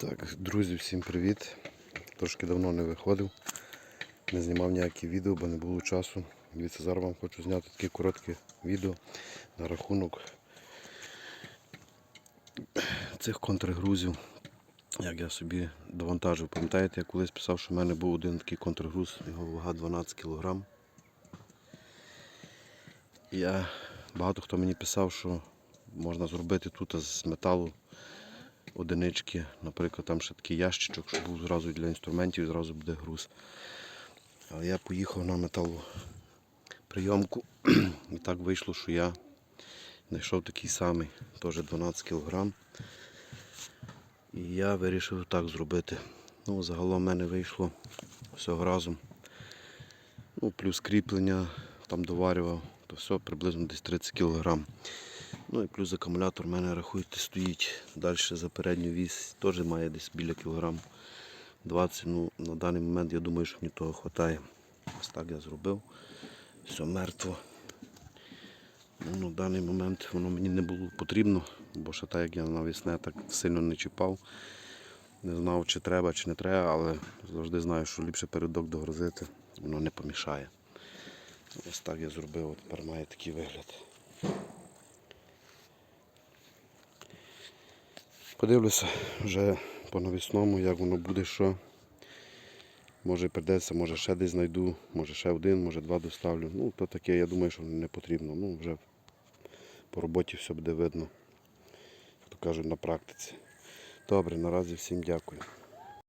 Так, друзі, всім привіт. Трошки давно не виходив, не знімав ніякі відео, бо не було часу. Дивіться, зараз вам хочу зняти таке коротке відео на рахунок цих контргрузів. Як я собі довантажив. Пам'ятаєте, я колись писав, що в мене був один такий контргруз, його вага 12 кг. Я, багато хто мені писав, що можна зробити тут з металу одинички, наприклад, там ще такий ящичок, щоб був зразу для інструментів і зразу буде груз. Але я поїхав на металоприйомку і так вийшло, що я знайшов такий самий, теж 12 кг. І я вирішив так зробити. Ну, загалом в мене вийшло всього разом. Ну, плюс кріплення там доварював, то все приблизно десь 30 кг. Ну і плюс акумулятор в мене, рахуйте, стоїть далі за передню вісь, теж має десь біля кілограм 20. Ну, на даний момент я думаю, що мені того вистачає. Ось так я зробив. Все мертво. Ну, на даний момент воно мені не було потрібно, бо ще так як я навісне так сильно не чіпав. Не знав, чи треба, чи не треба, але завжди знаю, що ліпше передок догрузити, воно не помішає. Ось так я зробив, тепер має такий вигляд. Подивлюся вже по навісному, як воно буде, що. Може придеться, може ще десь знайду, може ще один, може два доставлю. Ну, то таке, я думаю, що не потрібно. Ну, вже по роботі все буде видно. Як то кажуть, на практиці. Добре, наразі всім дякую.